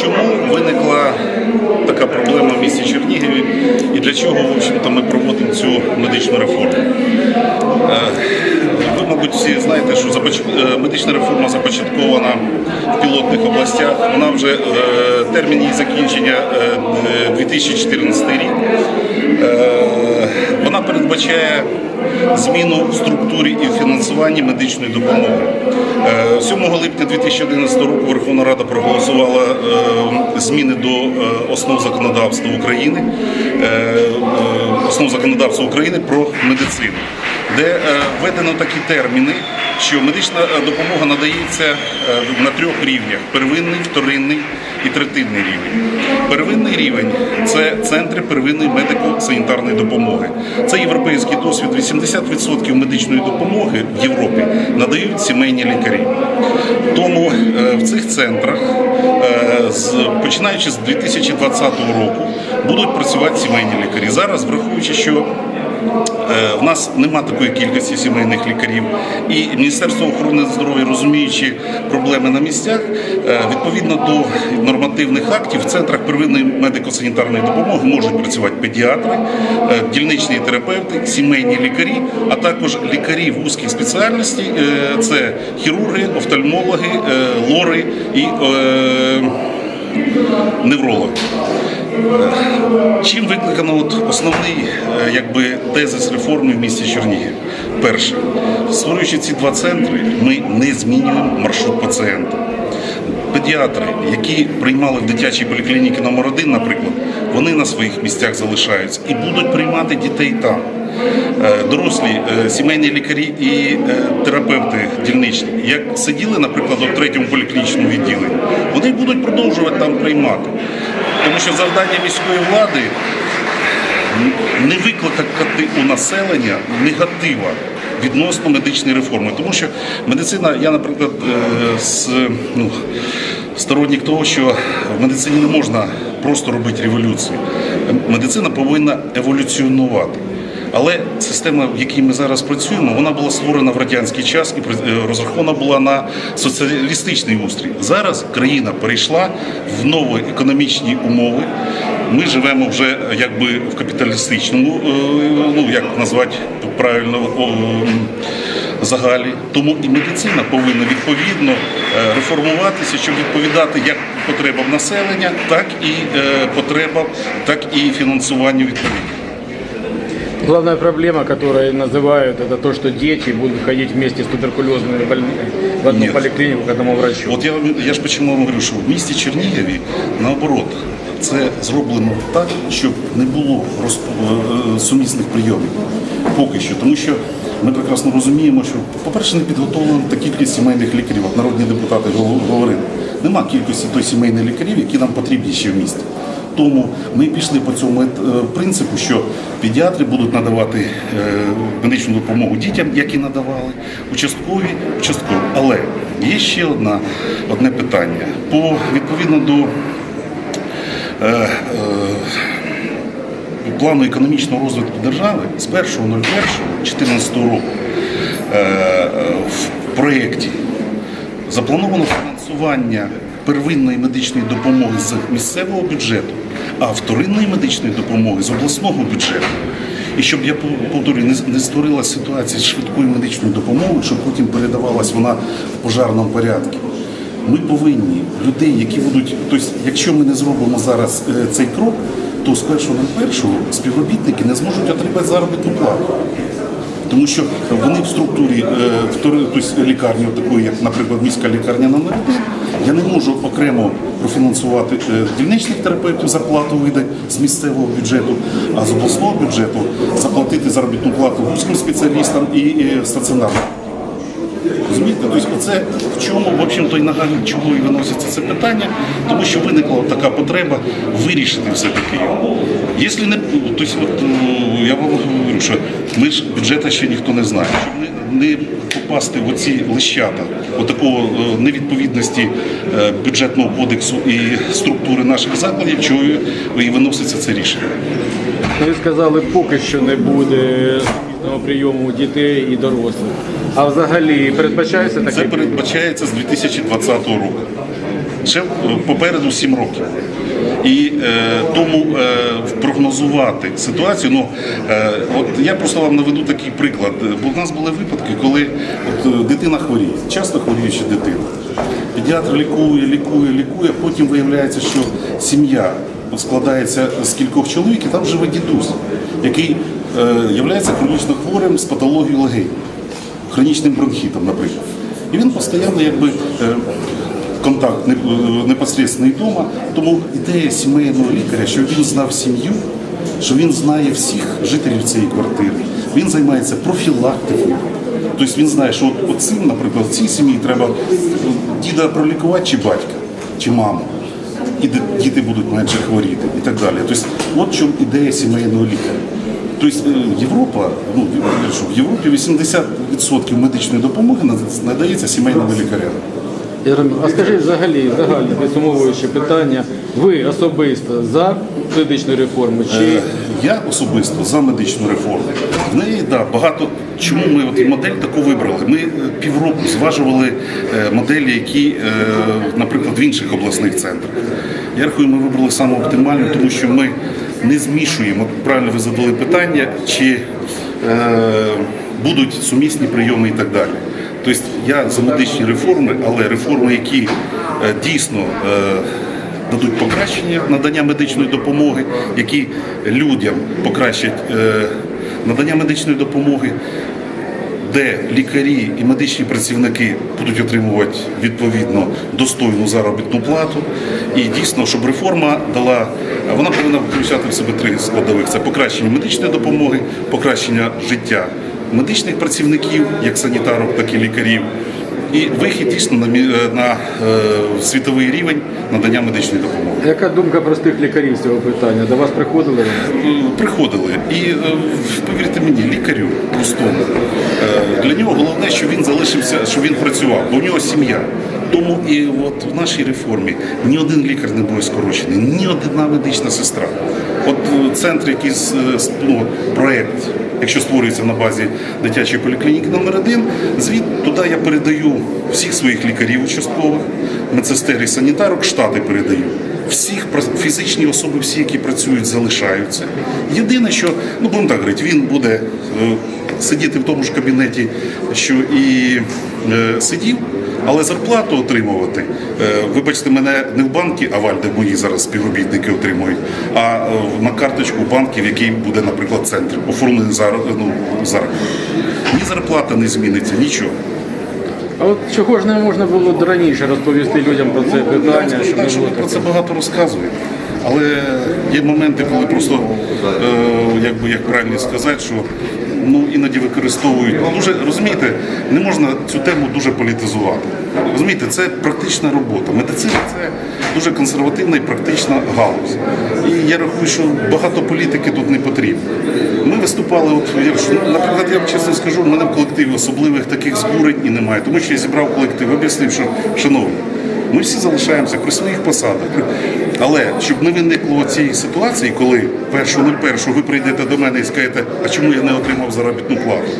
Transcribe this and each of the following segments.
чому виникла така проблема в місті Чернігові і для чого, в общем-то, ми проводимо цю медичну реформу? Е, Ви, мабуть, всі знаєте, що е, медична реформа започаткована в пілотних областях. Вона вже е, термін її закінчення е, 2014 рік. Е, передбачає зміну в структурі і фінансуванні медичної допомоги. Е, 7 липня 2011 року Верховна Рада проголосувала е, зміни до е, основ законодавства України, е, е, основ законодавства України про медицину, де е, введено такі терміни, що медична е, допомога надається е, на трьох рівнях: первинний, вторинний і третинний рівень. Первинний рівень це центри первинної медико-санітарної допомоги. Це європейський досвід. 80% медичної допомоги в Європі надають сімейні лікарі. Тому в цих центрах, починаючи з 2020 року, будуть працювати сімейні лікарі. Зараз, враховуючи, що Е, В нас нема такої кількості сімейних лікарів, і Міністерство охорони здоров'я, розуміючи проблеми на місцях, е, відповідно до нормативних актів в центрах первинної медико-санітарної допомоги можуть працювати педіатри, е, дільничні терапевти, сімейні лікарі, а також лікарі вузьких спеціальностей е, це хірурги, офтальмологи, лори і неврологи. Чим викликано от основний е, якби, тезис реформи в місті Чернігів? Перше, створюючи ці два центри, ми не змінюємо маршрут пацієнта. Педіатри, які приймали в дитячій поліклініці номер 1 наприклад, вони на своїх місцях залишаються і будуть приймати дітей там. Е, Дорослі е, сімейні лікарі і терапевти дільничні, як сиділи, наприклад, у третьому поліклінічному відділенні, вони будуть продовжувати там приймати. Тому що завдання міської влади не викликати у населення негатива відносно медичної реформи. Тому що медицина, я, наприклад, е, з, ну, сторонник того, що в медицині не можна просто робити революцію. Медицина повинна еволюціонувати. Але система, в якій ми зараз працюємо, вона була створена в радянський час і е, розрахована була на соціалістичний устрій. Зараз країна перейшла в нові економічні умови. Ми живемо вже якби в капіталістичному, е, ну як назвати правильно загалі. Тому і медицина повинна відповідно е, реформуватися, щоб відповідати як потребам населення, так і потребам, так і фінансуванню відповідно. Главная проблема, которую называют, это то, что дети будут ходить вместе с туберкулезными больными в одну Нет. поликлинику к одному врачу. От я, вам- я ж почему вам говорю, що в місті Чернігові наоборот це зроблено так, щоб не було розп- е, сумісних прийомів. Поки що, тому що ми прекрасно розуміємо, що, по-перше, не підготовлена та кількість сімейних лікарів. От народні депутати гов- говорили. Нема кількості той сімейних лікарів, які нам потрібні ще в місті. Тому ми пішли по цьому е, принципу, що педіатри будуть надавати е, медичну допомогу дітям, як і надавали, участкові, участкові. Але є ще одна, одне питання. По відповідно до е, е, плану економічного розвитку держави з 1.01.2014 року е, е, в проєкті заплановано фінансування первинної медичної допомоги з місцевого бюджету, а вторинної медичної допомоги з обласного бюджету. І щоб я повторюю, не, створила ситуація з швидкою медичною допомогою, щоб потім передавалась вона в пожарному порядку. Ми повинні людей, які будуть, тобто, якщо ми не зробимо зараз е, цей крок, то з першого на першого співробітники не зможуть отримати заробітну плату. Тому що вони в структурі е, тобто лікарні, такої, як, наприклад, міська лікарня номер 1 я не можу окремо профінансувати е, дільничних терапевтів зарплату видати з місцевого бюджету, а з обласного бюджету заплатити заробітну плату вузьким спеціалістам і, стаціонарним. Розумієте? Тобто оце в чому, в общем-то, і нагадую, чого і виноситься це питання, тому що виникла така потреба вирішити все-таки його. Якщо не, тобто, от, е, я вам говорю, що ми ж бюджету ще ніхто не знає. Щоб не, не попасти в оці лищата, отакого е, невідповідності е, бюджетного кодексу і структури наших закладів, чого і виноситься це рішення. Ви сказали, поки що не буде прийому дітей і дорослих. А взагалі передбачається таке? Це передбачається з 2020 року. ще е, попереду 7 років. І е, тому е, прогнозувати ситуацію, ну е, от я просто вам наведу такий приклад. Бо в нас були випадки, коли от, е, дитина хворіє, часто хворіюча дитина. Педіатр лікує, лікує, лікує, потім виявляється, що сім'я складається з кількох чоловік, і там живе дідусь, який е, є хронічно хворим з патологією легень, хронічним бронхітом, наприклад. І він постійно якби. Е, контакт не- непосредственний вдома. Тому ідея сімейного лікаря, що він знав сім'ю, що він знає всіх жителів цієї квартири. Він займається профілактикою. Тобто він знає, що от, цим, наприклад, цій сім'ї треба е, діда пролікувати чи батька, чи маму. І діти будуть менше хворіти і так далі. Тобто, от чому ідея сімейного лікаря. Тобто е, Європа, ну в Європі 80% медичної допомоги надається сімейними лікарями. А скажи взагалі, загальне підсумовуюче питання. Ви особисто за медичну реформу чи Е, Я особисто за медичну реформу. В неї да, багато чому ми от модель таку вибрали. Ми е, півроку зважували моделі, які, наприклад, в інших обласних центрах. Я рахую, ми вибрали саме оптимальну, тому що ми не змішуємо. Правильно ви задали питання, чи е, будуть сумісні прийоми і так далі. Тобто я за медичні реформи, але реформи, які е, дійсно е, дадуть покращення надання медичної допомоги, які людям покращать е, надання медичної допомоги, де лікарі і медичні працівники будуть отримувати відповідно достойну заробітну плату. І дійсно, щоб реформа дала, вона повинна включати в себе три складових: це покращення медичної допомоги, покращення життя медичних працівників, як санітарок, так і лікарів. І вихід дійсно на, е, на е, світовий рівень надання медичної допомоги. яка думка простих лікарів з цього питання? До вас приходили? Приходили. І е, повірте мені, лікарю простому для нього головне, що він залишився, що він працював, бо в нього сім'я. Тому і от в нашій реформі ні один лікар не буде скорочений, ні одна медична сестра. От е, центр, якийсь е, с- ну, проект, якщо створюється на базі дитячої поліклініки номер 1 звід туди я передаю всіх своїх лікарів участкових, медсестер і санітарок, штати передаю всіх фізичні особи, всі, які працюють, залишаються. Єдине, що ну будемо так говорити, він буде е, сидіти в тому ж кабінеті, що і е, сидів, але зарплату отримувати. Е, вибачте, мене не в банки, а вальде мої зараз співробітники отримують, а е, на карточку банків, який буде, наприклад, центр, оформлений зар, ну, зараз. Ні зарплата не зміниться, нічого. А от чого ж не можна було раніше розповісти людям про це Ну, я питання? щоб так, що ми про це багато розказуємо. Але є моменти, коли просто, е, як би як правильно сказати, що ну, іноді використовують. Ну, дуже, розумієте, не можна цю тему дуже політизувати. Розумієте, це практична робота. Медицина це дуже консервативна і практична галузь. І я рахую, що багато політики тут не потрібно. Ми виступали, от, я ну, наприклад, я вам чесно скажу, в мене в колективі особливих таких збурень і немає, тому що я зібрав колектив, об'яснив, що шановні. Ми всі залишаємося при своїх посадах. Але щоб не виникло цієї ситуації, коли першу не першу ви прийдете до мене і скажете, а чому я не отримав заробітну плату?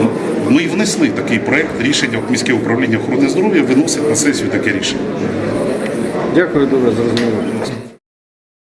Ну, Ми внесли такий проект рішення от міське управління охорони здоров'я виносить на сесію таке рішення. Дякую дуже за розмову.